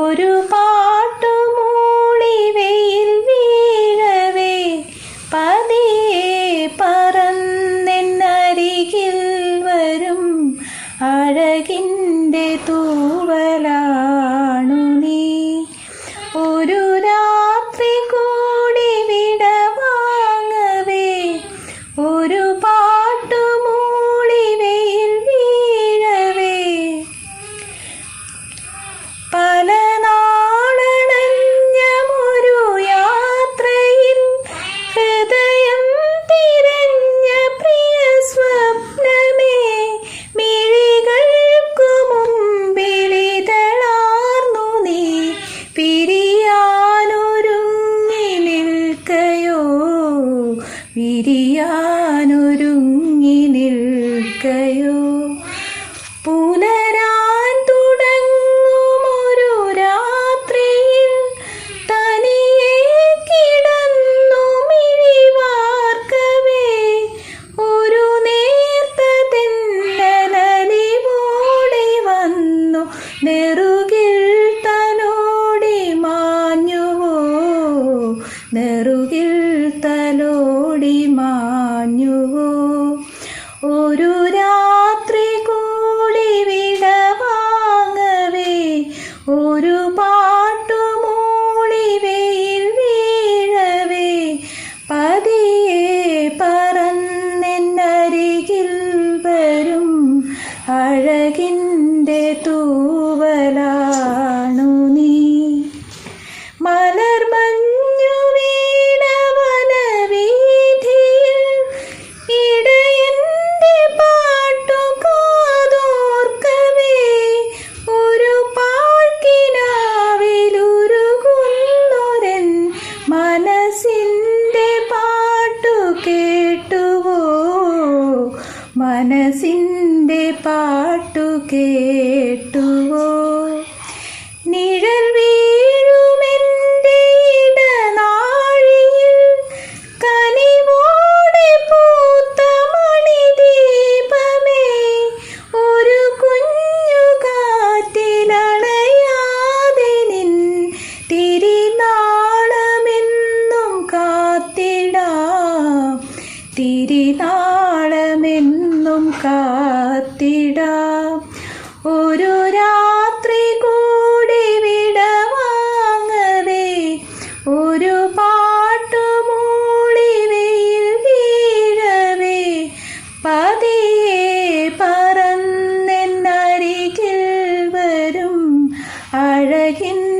ഒരു പാട്ടുമൂളി വെയിൽ വീഴവേ. പതിയെ പറന്നെന്നരികിൽ വരും അഴകിന്റെ തൂ eating. നെറുകിൽ തലോടി മാഞ്ഞു. ഒരു രാത്രി കൂടി വിടവാങ്ങവേ ഒരു പാട്ടുമൂളി വെയിൽ വീഴവേ. പതിയെ പറന്നെന്നരികിൽ വരും അഴകിന്റെ തൂവലാണു മനസ്സിന്റെ പാട്ടു കേട്ടുവോ? നിഴൽ വീഴുമെന്റെ ഇടനാഴിയിൽ കനിവോടെ പൂത്ത മണിദീപമേ ഒരു കുഞ്ഞു കാറ്റിലണയാതെ നിൻ തിരിനാളമെന്നും കാത്തിടാം. തിരിനാളമെന്നും കാത്തിടാം. ഒരു രാത്രി കൂടി വിടവാങ്ങവേ ഒരു പാട്ടു മൂളി വെയിൽ വീഴവേ. പതിയെ പറന്നെന്നരികിൽ വരും അഴകിൻ